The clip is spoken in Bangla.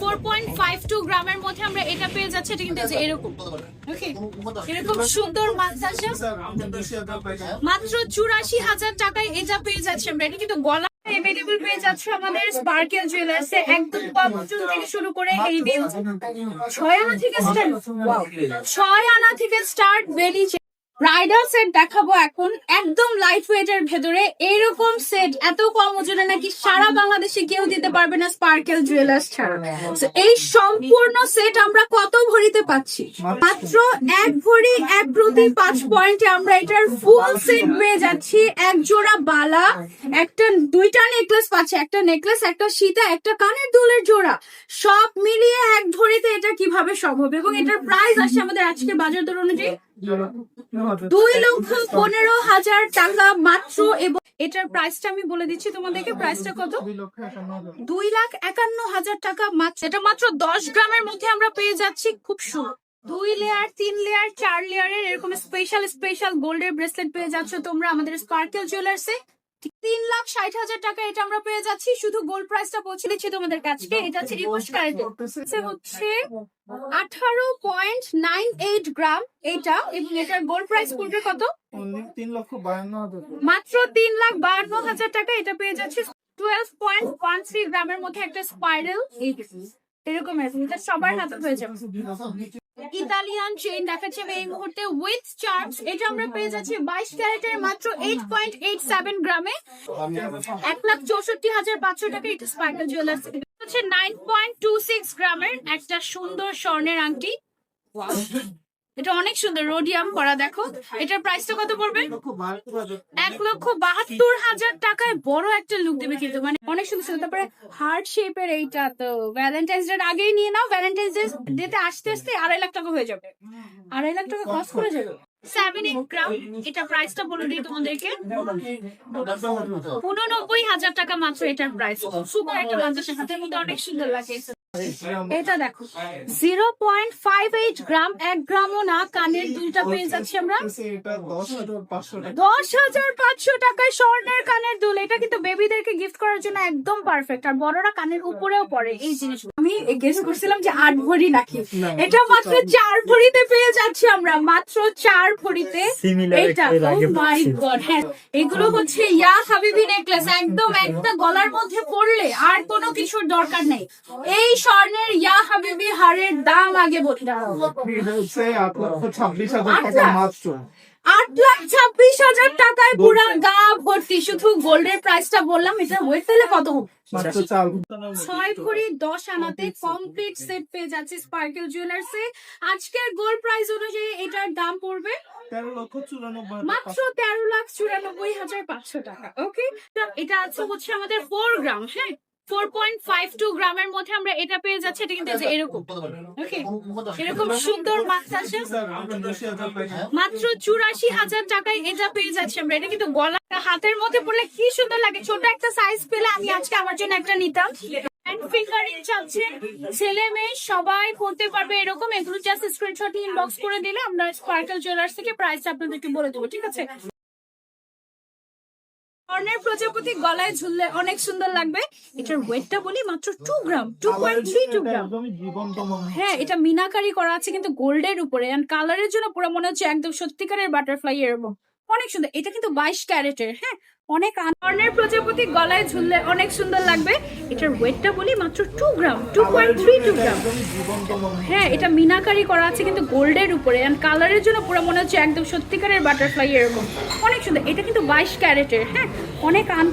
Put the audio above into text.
ফোর পয়েন্ট ফাইভ টু গ্রামের মধ্যে আমরা এটা পেয়ে যাচ্ছি এটা কিন্তু এরকম। ওকে এরকম সুন্দর মাত্র চুরাশি হাজার টাকায় এটা পেয়ে যাচ্ছে আমরা। এটা কিন্তু গলা পেয়ে যাচ্ছে আমাদের স্পার্কেল জুয়েলার্স একদম কম থেকে শুরু করে এই দিন। ছয় আনা থেকে স্টার্ট ছয় আনা থেকে স্টার্ট বেরিয়েছে ব্রাইডাল সেট দেখাবো এখন। একদম লাইট ওয়েট এর ভেতরে এরকম সেট এত কম ওজনে নাকি সারা বাংলাদেশে কেউ দিতে পারবে না স্পার্কেল জুয়েলার্স ছাড়া। এই সম্পূর্ণ সেট আমরা কত ভরিতে পাচ্ছি? মাত্র এক ভরি, এক প্রতি পাঁচ পয়েন্টে আমরা এটার ফুল সেট পেয়ে যাচ্ছি। এক জোড়া বালা, একটা দুইটা নেকলেস পাচ্ছে, একটা নেকলেস একটা সীতা, একটা কানের দুলের জোড়া। সব মিলিয়ে এক ভরিতে এটা কীভাবে সম্ভব? এবং এটার প্রাইস আসছে আমাদের আজকে বাজার দর অনুযায়ী দুই লক্ষ পনেরো হাজার টাকা মাত্র এবং এটার প্রাইসটা আমি বলে দিচ্ছি তোমাদেরকে প্রাইসটা কত? দুই লাখ একান্ন হাজার টাকা মাত্র। এটা মাত্র দশ গ্রামের মধ্যে আমরা পেয়ে যাচ্ছি খুব সুন্দর। দুই লেয়ার তিন লেয়ার চার লেয়ারের এরকম স্পেশাল স্পেশাল গোল্ডের ব্রেসলেট পেয়ে যাচ্ছ তোমরা আমাদের স্পার্কেল জুয়েলার্সে তিন ষাট হাজার টাকা এটা আমরা পেয়ে যাচ্ছি। শুধু গোল্ড প্রাইসটা পৌঁছে দিচ্ছি তোমাদের কাছে এটা হচ্ছে একুশ ক্যারেটের হচ্ছে আঠারো পয়েন্ট নাইন এইট গ্রাম। এটা এবং এটার গোল্ড প্রাইস পড়বে কত? তিন লক্ষ বায়ান্ন হাজার। মাত্র তিন লাখ বাহান্ন হাজার টাকা এটা পেয়ে যাচ্ছে। টুয়েলভ পয়েন্ট ওয়ান থ্রি গ্রামের মধ্যে একটা স্পাইরাল এরকম আছে। এটা সবার হাতে হয়ে যাবে। ইতালিয়ান চেইন দেখাচ্ছে আমি এই মুহূর্তে উইথ চার্জ এটা আমরা পেয়ে যাচ্ছি বাইশ ক্যারেটের মাত্র এইট পয়েন্ট এইট সেভেন গ্রামে। এক লাখ চৌষট্টি হাজার পাঁচশো টাকা এটা স্পাইকেল জুয়েলার্স হচ্ছে নাইন পয়েন্ট টু সিক্স গ্রামের একটা সুন্দর স্বর্ণের আংটি। এটা অনেক সুন্দর। রোডিয়াম করা, দেখো। এটার প্রাইসটা কত পড়বে? এক লক্ষ বাহাত্তর হাজার টাকায় বড় একটা লুক দেবে কিন্তু। মানে অনেক সুন্দর সুন্দর তারপরে হার্ট শেপের এইটা তো ভ্যালেন্টাইন্স ডে আগেই নিয়ে নাও। ভ্যালেন্টাইন্স ডে ডেতে আসতে আসতে আড়াই লাখ টাকা হয়ে যাবে। আড়াই লাখ টাকা কস্ট করে যাবে। এইট গ্রাম এটা প্রাইসটা বলে তোমাদেরকে। হাজার টাকা মাত্র এটার প্রাইস সুপার একটা বাংলাদেশের হাতের মধ্যে অনেক সুন্দর লাগে। এটা দেখো zero point five eight gram এক গ্রামও না কানের দুইটা পেয়ে যাচ্ছি আমরা। দশ হাজার পাঁচশো টাকা দশ হাজার পাঁচশো টাকায় স্বর্ণের কানের দুল। এটা কিন্তু বেবিদেরকে গিফট করার জন্য একদম পারফেক্ট আর বড়রা কানের উপরেও পড়ে এই জিনিস আমি গেস করছিলাম যে আট ভরি নাকি এটা মাত্র চার ভরিতে পেয়ে যাচ্ছি আমরা। মাত্র চার ভরিতে। এটা একটা এর আগে oh হ্যাঁ। এগুলো হচ্ছে ইয়া হাবিবি নেকলেস একদম একটা গলার মধ্যে পড়লে আর কোনো কিছুর দরকার নেই। এই স্বর্ণের ইয়া হাবিবি হারের দাম আগে বলি। আট লাখ? ছাব্বিশ হাজার টাকায় পুরা গা ভর্তি। শুধু গোল্ডের প্রাইসটা বললাম এটা ওয়েট তাহলে কত ছয় ভরি দশ আনাতে কমপ্লিট সেট পেয়ে যাচ্ছে স্পার্কেল জুয়েলার্সে আজকের গোল্ড প্রাইস অনুযায়ী এটার দাম পড়বে মাত্র তেরো লাখ চুরানব্বই হাজার পাঁচশো টাকা ওকে এটা আছে হচ্ছে আমাদের ফোর গ্রাম হ্যাঁ? ফোর পয়েন্ট ফাইভ টু গ্রামের মধ্যে আমরা এটা পেয়ে যাচ্ছি, এটা কিন্তু এরকম। এরকম সুন্দর মাত্র চুরাশি হাজার টাকায় এটা পেয়ে যাচ্ছি আমরা। এটা কিন্তু গলা হাতের মধ্যে পড়লে কি সুন্দর লাগে। ছোট একটা সাইজ পেলে আমি আজকে আমার জন্য একটা নিতাম। ছেলে মেয়ে সবাই পড়তে পারবে এরকম। এগুলো জাস্ট স্ক্রিনশট ইনবক্স করে দিলে আমরা স্পার্কেল জুয়েলার্স থেকে প্রাইস আপনাদেরকে বলে দেবো, ঠিক আছে? স্বর্ণের প্রজাপতি গলায় ঝুললে অনেক সুন্দর লাগবে। এটার ওয়েটটা বলি মাত্র two gram two point three two gram. হ্যাঁ এটা মিনাকারি করা আছে কিন্তু গোল্ডের উপরে। অ্যান্ড কালারের জন্য পুরো মনে হচ্ছে একদম সত্যিকারের বাটারফ্লাই এরকম অনেক সুন্দর। এটা কিন্তু বাইশ ক্যারেটের হ্যাঁ? অনেক আনর্ণের প্রজাপতি গলায় ঝুললে অনেক সুন্দর লাগবে। এটার ওয়েটটা বলি মাত্র two gram two point three two gram হ্যাঁ এটা মিনাকারি করা আছে কিন্তু গোল্ডের উপরে। অ্যান্ড কালারের জন্য পুরো মনে হচ্ছে একদম সত্যিকারের বাটারফ্লাই এরকম। অনেক সুন্দর। এটা কিন্তু বাইশ ক্যারেটের হ্যাঁ? অনেক আন